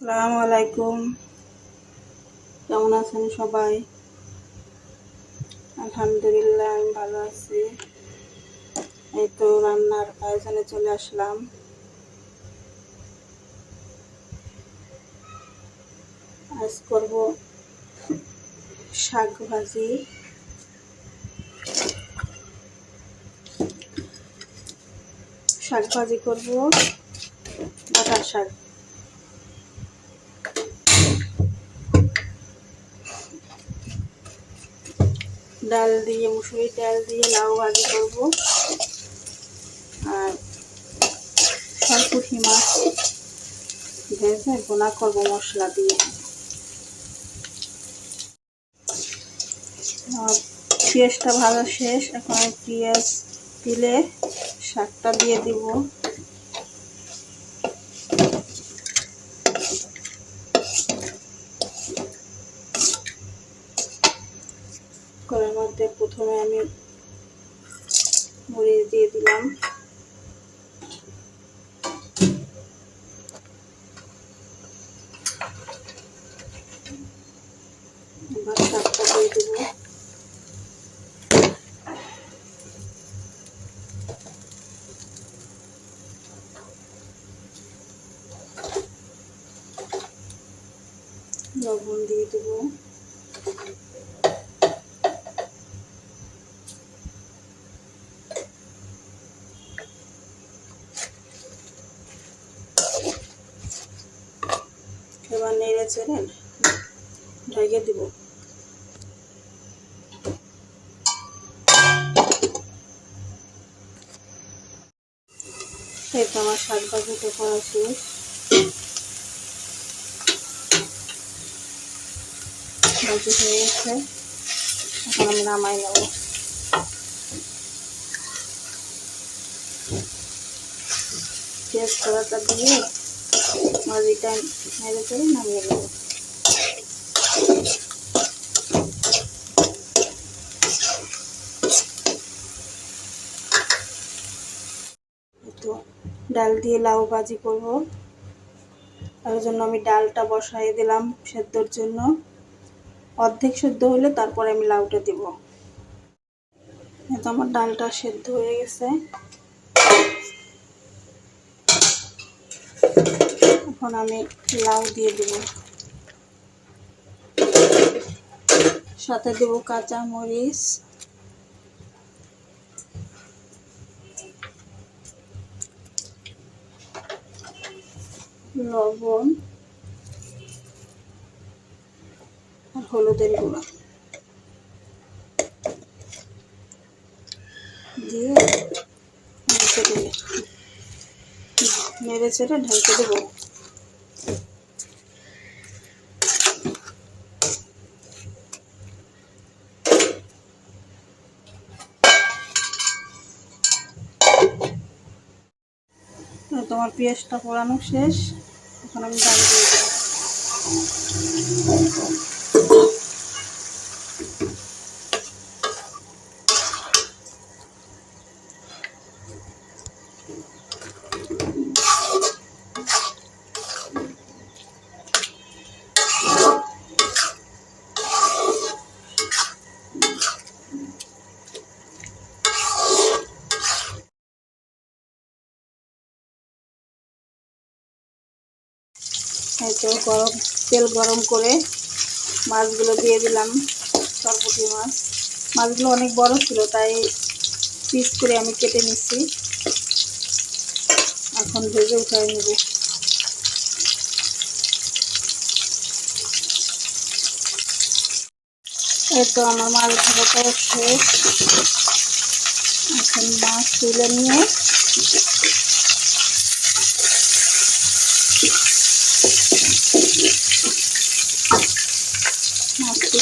আসসালামু আলাইকুম। কেমন আছেন সবাই? আলহামদুলিল্লাহ, আমি ভালো আছি। এই তো রান্নার আয়োজনে চলে আসলাম। আজ করব শাক ভাজি। শাক ভাজি করব, বাটার শাক। ডাল দিয়ে, মুসুরির ডাল দিয়ে লাউ ভাজি করব। আর সরপুঠি মাছ ভেজে বোনা করব মশলা দিয়ে। পেঁয়াজটা ভালো শেষ, এখন পেঁয়াজ দিলে শাকটা দিয়ে দিব করার মধ্যে প্রথমে আমি মরিচ দিয়ে দিলাম। দেবো। লবণ দিয়ে দেবো। চেড়ে ঢেকে দিব। এই তো আমার শাক ভাজিটা করা শেষ। ভাজি হয়ে গেছে। এখন আমি নামাই নেব। পেঁয়াজ কড়াটা দিয়ে মাঝিটা নেড়ে করে নামিয়ে নেব ডাল দিয়ে লাউ ভাজি করব। তার জন্য আমি ডালটা বসাই দিলাম সেদ্ধর জন্য। অর্ধেক সেদ্ধ হলে তারপরে আমি লাউটা দিব। তো আমার ডালটা সেদ্ধ হয়ে গেছে। এখন আমি লাউ দিয়ে দেব। সাথে দেব কাঁচা মরিচ লবণ। আর হলুদের গুঁড়া। দিয়ে মেরে ছেড়ে নেড়ে চেড়ে তোমার পেঁয়াজটা পোড়ানো শেষ। এখন আমি ডাল দিয়ে দেবো এই তো গরম, তেল গরম করে মাছগুলো দিয়ে দিলাম সরপুটি মাছ। মাছগুলো অনেক বড় ছিল, তাই পিস করে আমি কেটে নিচ্ছি। এখন ভেজে উঠাই নেব। এই তো আমার মাছ ভাজাটা শেষ। এখন মাছ তুলে নিয়ে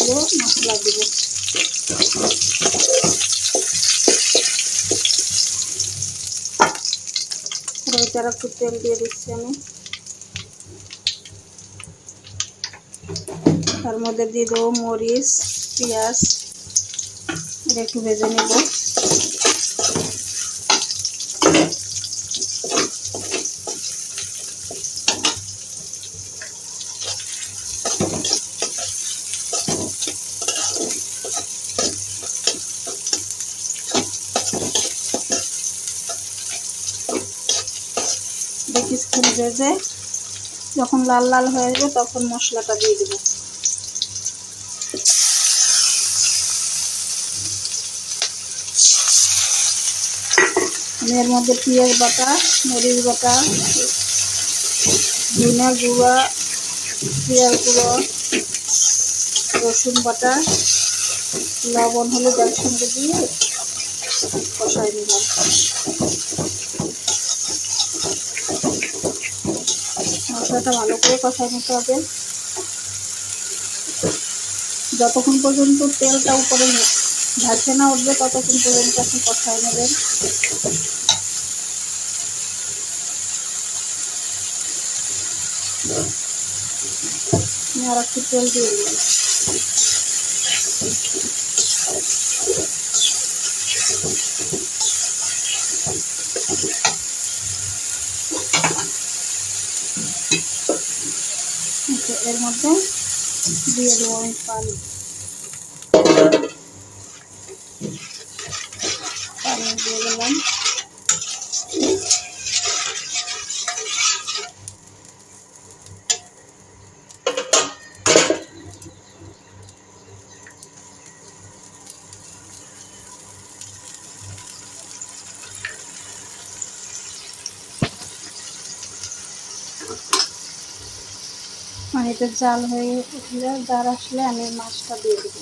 মাছগুলো মশলা দেবো ভিতরে একটু তেল দিয়ে দিচ্ছি আমি। তার মধ্যে দিয়ে দেবো মরিচ, পেঁয়াজ একটু ভেজে নেব। রসুন ভেজে যখন লাল লাল হয়ে যাবে তখন মশলাটা দিয়ে দেবো। এর মধ্যে পেঁয়াজ বাটা, মরিচ বাটা ধনে গুঁড়া পেঁয়াজ গুঁড়ো, রসুন বাটা, লবণ হলে জল সঙ্গে দিয়ে কষাই নিলাম। মশলাটা ভালো করে কষাই নিতে হবে। যতক্ষণ পর্যন্ত তেলটা উপরে ভাসে না উঠবে, ততক্ষণ পর্যন্ত আপনি কষাই নেবেন। আর একটু তেল দিয়ে দিলাম। এর মধ্যে দিয়ে দেবো আমি পানি পানি দিয়ে দিলাম পানিতে জাল হয়ে উঠলে জাল আসলে আমি মাছটা দিয়ে দেবো।